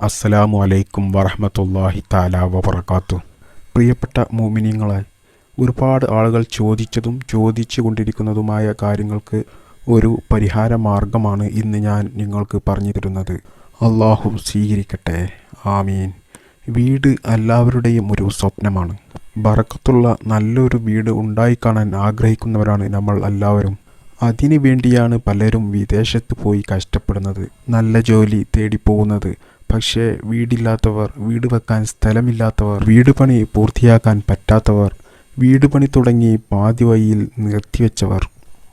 അസ്സലാമു അലൈക്കും വറഹമത്തല്ലാഹി താല വബർക്കാത്തു പ്രിയപ്പെട്ട മോമിനിയങ്ങളെ ഒരുപാട് ആളുകൾ ചോദിച്ചതും ചോദിച്ചു കൊണ്ടിരിക്കുന്നതുമായ കാര്യങ്ങൾക്ക് ഒരു പരിഹാര മാർഗമാണ് ഇന്ന് ഞാൻ നിങ്ങൾക്ക് പറഞ്ഞു തരുന്നത്. അള്ളാഹു സ്വീകരിക്കട്ടെ. ആമീൻ. വീട് എല്ലാവരുടെയും ഒരു സ്വപ്നമാണ്. ബറക്കത്തുള്ള നല്ലൊരു വീട് ഉണ്ടായിക്കാണാൻ ആഗ്രഹിക്കുന്നവരാണ് നമ്മൾ എല്ലാവരും. അതിനു വേണ്ടിയാണ് പലരും വിദേശത്ത് പോയി കഷ്ടപ്പെടുന്നത്. നല്ല ജോലി തേടിപ്പോകുന്നത്. പക്ഷേ വീടില്ലാത്തവർ വീട് വെക്കാൻ സ്ഥലമില്ലാത്തവർ വീട് പണി പൂർത്തിയാക്കാൻ പറ്റാത്തവർ വീട് പണി തുടങ്ങി പാതി വഴിയിൽ നിർത്തിവെച്ചവർ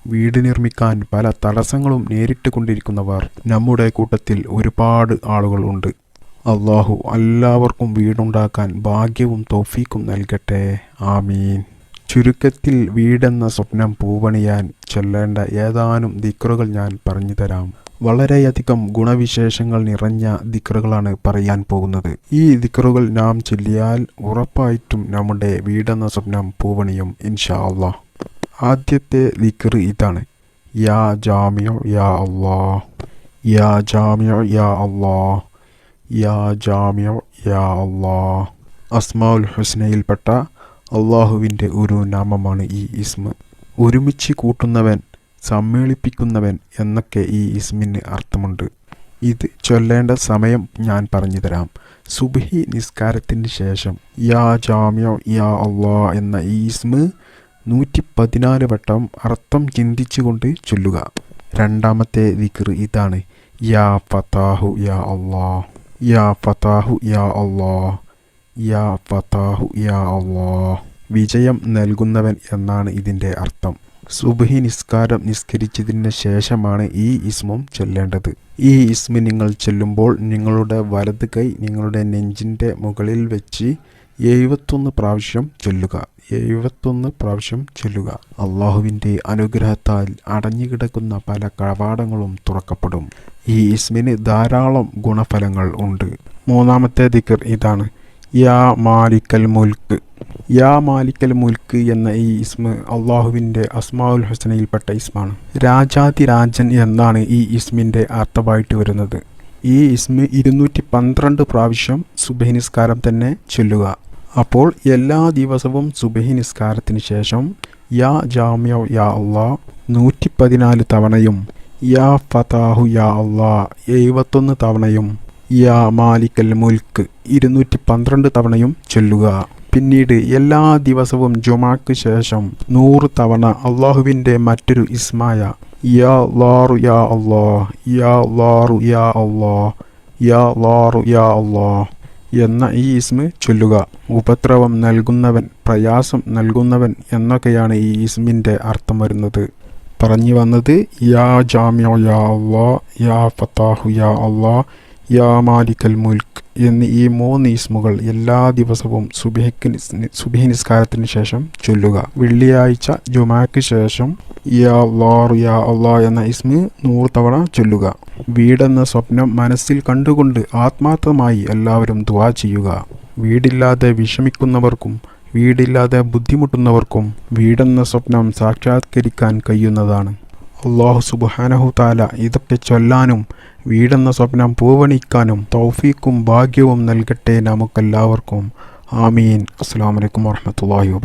വീട് നിർമ്മിക്കാൻ പല തടസ്സങ്ങളും നേരിട്ട് കൊണ്ടിരിക്കുന്നവർ നമ്മുടെ കൂട്ടത്തിൽ ഒരുപാട് ആളുകളുണ്ട് അള്ളാഹു എല്ലാവർക്കും വീടുണ്ടാക്കാൻ ഭാഗ്യവും തോഫീക്കും നൽകട്ടെ. ആമീൻ. ചുരുക്കത്തിൽ വീടെന്ന സ്വപ്നം പൂവണിയാൻ ചൊല്ലേണ്ട ഏതാനും ദിക്കറുകൾ ഞാൻ പറഞ്ഞു തരാം. വളരെയധികം ഗുണവിശേഷങ്ങൾ നിറഞ്ഞ ദിക്കറുകളാണ് പറയാൻ പോകുന്നത്. ഈ ദിക്കറുകൾ നാം ചൊല്ലിയാൽ ഉറപ്പായിട്ടും നമ്മുടെ വീടെന്ന സ്വപ്നം പൂവണിയും ഇൻഷാ അള്ളാ. ആദ്യത്തെ ദിക്റ് ഇതാണ്. യാ ജാമിയോ യാ അള്ളാ. യാ ജാമിയോ യാ അള്ളാ. യാ ജാമിയോ യാ അള്ളാ. അസ്മാഉൽ ഹുസ്നയിൽപ്പെട്ട അള്ളാഹുവിന്റെ ഒരു നാമമാണ് ഈ ഇസ്മ. ഒരുമിച്ച് കൂട്ടുന്നവൻ സമ്മേളിപ്പിക്കുന്നവൻ എന്നൊക്കെ ഈ ഇസ്മിന് അർത്ഥമുണ്ട്. ഇത് ചൊല്ലേണ്ട സമയം ഞാൻ പറഞ്ഞു തരാം. സുബഹി നിസ്കാരത്തിന് ശേഷം യാ ജാമ്യ യാ അള്ളാ എന്ന ഈ ഇസ്മ് നൂറ്റി പതിനാല് വട്ടം അർത്ഥം ചിന്തിച്ചുകൊണ്ട് ചൊല്ലുക. രണ്ടാമത്തെ വിക്ർ ഇതാണ് യാ ഫതാഹു യാ അള്ളാ യാ ഫതാഹു യാ അള്ളാ യാ ഫതാഹു യാ അള്ളാ. വിജയം നൽകുന്നവൻ എന്നാണ് ഇതിന്റെ അർത്ഥം. സുബഹി നിസ്കാരം നിസ്കരിച്ചതിന് ശേഷമാണ് ഈ ഇസ്മും ചൊല്ലേണ്ടത്. ഈ ഇസ്മി നിങ്ങൾ ചൊല്ലുമ്പോൾ നിങ്ങളുടെ വലത് കൈ നിങ്ങളുടെ നെഞ്ചിന്റെ മുകളിൽ വെച്ച് എഴുപത്തൊന്ന് പ്രാവശ്യം ചൊല്ലുക. എഴുപത്തൊന്ന് പ്രാവശ്യം ചൊല്ലുക. അള്ളാഹുവിന്റെ അനുഗ്രഹത്താൽ അടഞ്ഞുകിടക്കുന്ന പല കവാടങ്ങളും തുറക്കപ്പെടും. ഈ ഇസ്മിന് ധാരാളം ഗുണഫലങ്ങൾ ഉണ്ട്. മൂന്നാമത്തെ ദിക്കർ ഇതാണ്. യാ മാലിക്കൽ മുൽക്ക്. യാ മാലിക്കൽ മുൽക്ക് എന്ന ഈ ഇസ്മ അള്ളാഹുവിന്റെ അസ്മാഉൽ ഹുസനയിൽപ്പെട്ട ഇസ്മാണ്. രാജാതിരാജൻ എന്നാണ് ഈ ഇസ്മിന്റെ അർത്ഥമായിട്ട് വരുന്നത്. ഈ ഇസ്മ ഇരുന്നൂറ്റി പന്ത്രണ്ട് പ്രാവശ്യം സുബഹി നിസ്കാരം തന്നെ ചൊല്ലുക. അപ്പോൾ എല്ലാ ദിവസവും സുബഹി നിസ്കാരത്തിന് ശേഷം യാ ജാമ്യ യാ അള്ളാ നൂറ്റി പതിനാല് തവണയും യാ ഫതാഹു യാ അള്ളാ എഴുപത്തൊന്ന് തവണയും യാ മാലിക്കൽ മുൽക്ക് ഇരുന്നൂറ്റി പന്ത്രണ്ട് തവണയും ചൊല്ലുക. പിന്നീട് എല്ലാ ദിവസവും ജുമാക്ക് ശേഷം നൂറ് തവണ അള്ളാഹുവിന്റെ മറ്റൊരു ഇസ്മായ യാ ലാറു യാ അള്ളാ യാ ലാറു യാ അള്ളാ യാ ലാറു യാ അള്ളാ എന്ന ഈ ഇസ്മ് ചൊല്ലുക. ഉപദ്രവം നൽകുന്നവൻ പ്രയാസം നൽകുന്നവൻ എന്നൊക്കെയാണ് ഈ ഇസ്മിന്റെ അർത്ഥം വരുന്നത്. പറഞ്ഞു വന്നത് യാ ജാമ്യോ യാ അള്ളാ യാ ഫത്താഹു യാ അള്ളാ യാ മാലിക്കൽ മുൽക്ക് എന്നീ ഈ മൂന്ന് ഇസ്മുകൾ എല്ലാ ദിവസവും സുബിഹിക്ക് സുബിഹി നിസ്കാരത്തിന് ശേഷം ചൊല്ലുക. വെള്ളിയാഴ്ച ജുമാക്ക് ശേഷം യാ ലാർ യാ അള്ളാ എന്ന ഇസ്മ് നൂറ് തവണ ചൊല്ലുക. വീടെന്ന സ്വപ്നം മനസ്സിൽ കണ്ടുകൊണ്ട് ആത്മാർത്ഥമായി എല്ലാവരും ദുവാ ചെയ്യുക. വീടില്ലാതെ വിഷമിക്കുന്നവർക്കും വീടില്ലാതെ ബുദ്ധിമുട്ടുന്നവർക്കും വീടെന്ന സ്വപ്നം സാക്ഷാത്കരിക്കാൻ കഴിയുന്നതാണ്. അള്ളാഹു സുബാനഹു താല ഇതൊക്കെ ചൊല്ലാനും വീടെന്ന സ്വപ്നം പൂവണിക്കാനും തൗഫീക്കും ഭാഗ്യവും നൽകട്ടെ നമുക്കെല്ലാവർക്കും. ആമീൻ. അസ്സാം വലൈക്കും വാഹമത്തല്ലാഹി വാ